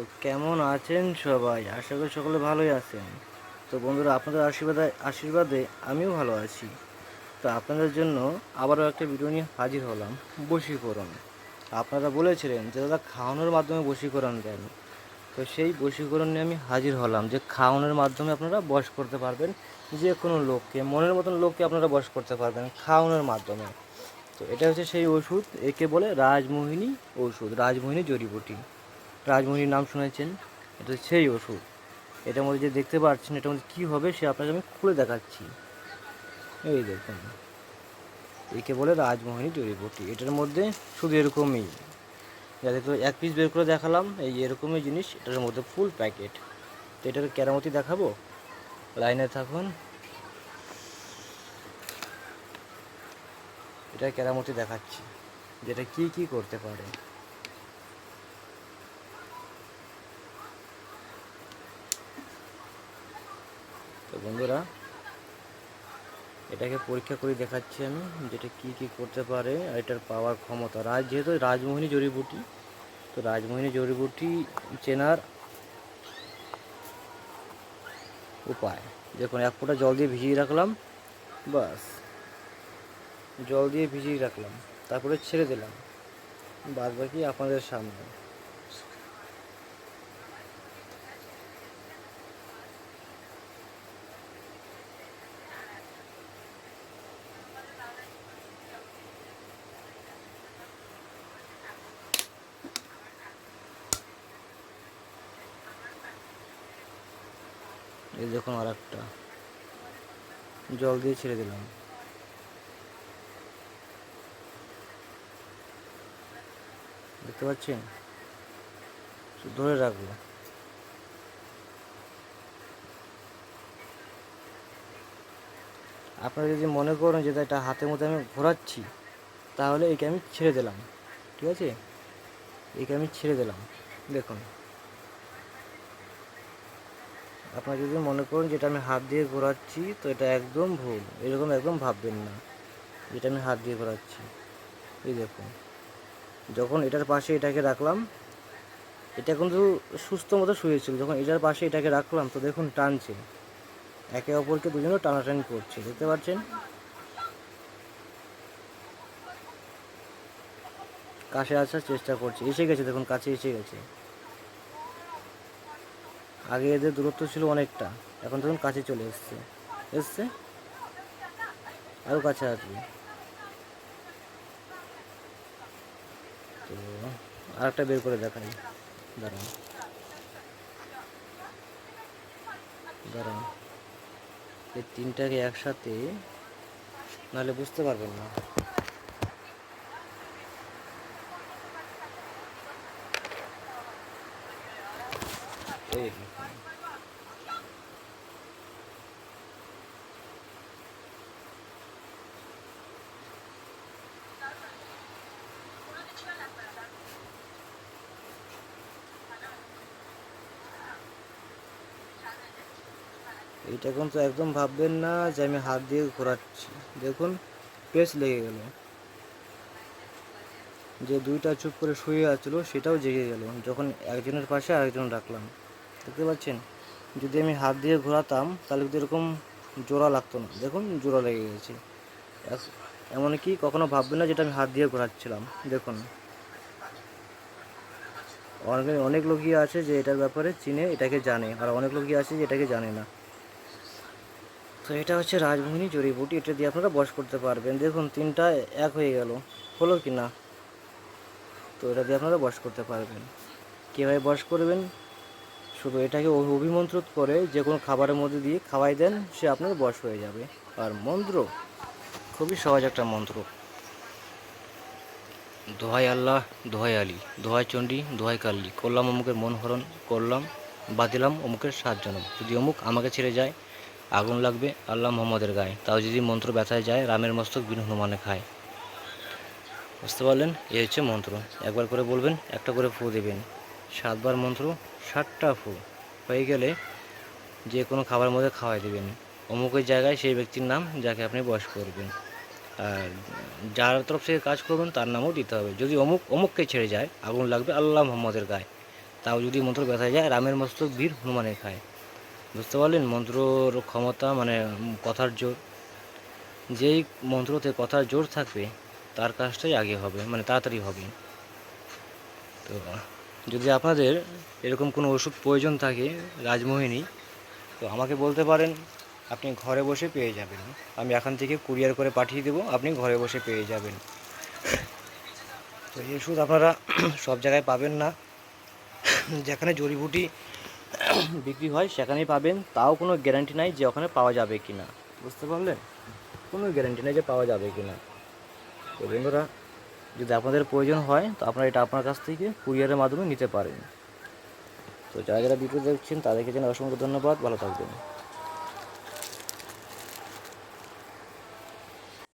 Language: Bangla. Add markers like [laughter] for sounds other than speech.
তো কেমন আছেন সবাই? আশা করি সকলে ভালোই আছেন। তো বন্ধুরা, আপনাদের আশীর্বাদে আশীর্বাদে আমিও ভালো আছি। তো আপনাদের জন্য আবারও একটা ভিডিও নিয়ে হাজির হলাম, বশীকরণ। আপনারা বলেছিলেন যে, দাদা, খাওয়ানোর মাধ্যমে বশীকরণ দেন তো সেই বশীকরণ নিয়ে আমি হাজির হলাম যে, খাওয়ানোর মাধ্যমে আপনারা বশ করতে পারবেন। যে কোনো লোককে, মনের মতন লোককে আপনারা বশ করতে পারবেন খাওয়ানোর মাধ্যমে। তো এটা হচ্ছে সেই ওষুধ, একে বলে রাজমোহিনী ওষুধ, রাজমোহিনী জড়িবুটি। রাজমোহিনীর নাম শুনেছেন। এটা সেই ওষুধ। এটার মধ্যে যে দেখতে পাচ্ছেন, এটার মধ্যে কী হবে সে আপনাকে আমি খুলে দেখাচ্ছি। এই দেখুন। একে বলে রাজমোহিনী জড়িবুটি এটার মধ্যে শুধু এরকমই। যাদের তো এক পিস বের করে দেখালাম, এই এরকমই জিনিস। এটার মধ্যে ফুল প্যাকেট তো এটার কেরামতি দেখাবো? লাইনে থাকুন। এটা কেরামতি দেখাচ্ছি। যেটা কি কি করতে পারে। তো বন্ধুরা, এটাকে পরীক্ষা করে দেখাচ্ছি আমি যেটা কি কি করতে পারে আর এটার পাওয়ার ক্ষমতা। রাজ, যেহেতু রাজমোহিনী জড়িবুটি, তো রাজমোহিনী জড়িবুটি চেনার উপায়। দেখুন, এক ফোঁটা জল দিয়ে ভিজিয়ে রাখলাম, বাস। জল দিয়ে ভিজিয়ে রাখলাম, তারপরে ছেড়ে দিলাম, বাদ বাকি আপনাদের সামনে। এই দেখুন আর একটা। জল দিয়ে ছেড়ে দিলাম। দেখতে পাচ্ছেন? ধরে রাখব। আপনারা যদি মনে করেন যে এটা হাতের মধ্যে আমি ঘোরাচ্ছি, তাহলে একে আমি ছেড়ে দিলাম। ঠিক আছে? একে আমি ছেড়ে দিলাম। দেখুন। আপনারা যদি মনে করেন যেটা আমি হাত দিয়ে ঘোরাচ্ছি, তো এটা একদম ভুল। এরকম একদম ভাববেন না, যেটা আমি হাত দিয়ে ঘোরাচ্ছি। এই দেখুন, যখন এটার পাশে এটাকে রাখলাম, এটা কিন্তু সুস্থ মতো শুয়েছিল। যখন এটার পাশে এটাকে রাখলাম, তো দেখুন টানছে। একে অপরকে দুজনে টানাটানি করছে, দেখতে পাচ্ছেন? কাছে আসার চেষ্টা করছে। এসে গেছে, দেখুন, কাছে এসে গেছে। আগে এদের দূরত্ব ছিল অনেকটা। এখন ধরুন কাছে চলে এসছে। এসছে? আরও কাছে আসবে। তো আরেকটা বের করে দেখাই। দাঁড়ান। দাঁড়ান। এই তিনটাকে একসাথে, নাহলে বুঝতে পারবেন না। এইটা কিন্তু একদম ভাববেন না যে আমি হাত দিয়ে ঘোরাচ্ছি। দেখুন পেস লেগে গেল। যে দুইটা চুপ করে শুয়ে আছিল, সেটাও জেগে গেল। যখন একজনের পাশে আরেকজন রাখলাম। দেখতে পাচ্ছেন? যদি আমি হাত দিয়ে ঘোরাতাম, তাহলে কিন্তু এরকম জোড়া লাগতো না। দেখুন, জোড়া লেগে গেছে। এমনকি কখনো ভাববেন না যেটা আমি হাত দিয়ে ঘোরাচ্ছিলাম? দেখুন। অনেক অনেক লোকই আছে যে এটার ব্যাপারে চিনে, এটাকে জানে, আর অনেক লোকই আছে যে এটাকে জানে না। তো এটা হচ্ছে রাজমোহিনী জড়িবুটি এটা দিয়ে আপনারা বস করতে পারবেন। দেখুন, তিনটা এক হয়ে গেল। হলো কি না? তো এটা দিয়ে আপনারা বস করতে পারবেন। কীভাবে বস করবেন? শুধু এটাকে অভি- অভিমন্ত্রিত করে যে কোনো খাবারের মধ্যে দিয়ে খাওয়াই দেন, সে আপনার বস হয়ে যাবে। আর মন্ত্র, খুবই সহজ একটা মন্ত্র। দোহাই আল্লাহ, দোহাই আলী, দোহাই চণ্ডী, দোহাই কাল্লি। করলাম অমুকের মন হরণ করলাম বাদিলাম অমুকের সাত জনম। যদি অমুক আমাকে ছেড়ে যায়, আগুন লাগবে আল্লাহ মোহাম্মদের গায়ে। তাও যদি মন্ত্র ব্যথায় যায়, রামের মস্তক বিন হনুমানে খায়। বুঝতে পারলেন? এই হচ্ছে মন্ত্র। একবার করে বলবেন, একটা করে ফু দেবেন। সাতবার মন্ত্র ষাটটা ফু হয়ে গেলে যে কোনো খাবার মধ্যে খাওয়াই দেবেন। অমুকের জায়গায় সেই ব্যক্তির নাম যাকে আপনি বয়স করবেন। আর যার তরফ থেকে কাজ করবেন, তার নামও দিতে হবে। যদি অমুক, অমুককে ছেড়ে যায়, আগুন লাগবে আল্লাহ মোহাম্মদের গায়ে। তাও যদি মন্ত্র ব্যথায় যায়, রামের মস্তক বীর হনুমানের খায়। বুঝতে পারলেন? মন্ত্রর ক্ষমতা মানে কথার জোর। যেই মন্ত্রতে কথার জোর থাকবে, তার কাজটাই আগে হবে মানে তাড়াতাড়ি হবে। তো যদি আপনাদের এরকম কোনো ওষুধ প্রয়োজন থাকে রাজমোহিনী, তো আমাকে বলতে পারেন, আপনি ঘরে বসে পেয়ে যাবেন। আমি এখান থেকে কুরিয়ার করে পাঠিয়ে দেবো, আপনি ঘরে বসে পেয়ে যাবেন। তো এই ওষুধ আপনারা [clears throat] সব জায়গায় পাবেন না। যেখানে জড়িবুটি [clears throat] বিক্রি হয়, সেখানেই পাবেন। তাও কোনো গ্যারান্টি নাই যে ওখানে পাওয়া যাবে কি না বুঝতে পারলেন? কোনো গ্যারান্টি নেই যে পাওয়া যাবে কি না তো বন্ধুরা যদি আপনাদের প্রয়োজন হয়, তো আপনারা এটা আপনার কাছ থেকে কুরিয়ারের মাধ্যমে নিতে পারেন। তো যারা যারা ভিডিও দেখছেন তাদেরকে যেন অসংখ্য ধন্যবাদ। ভালো থাকবেন।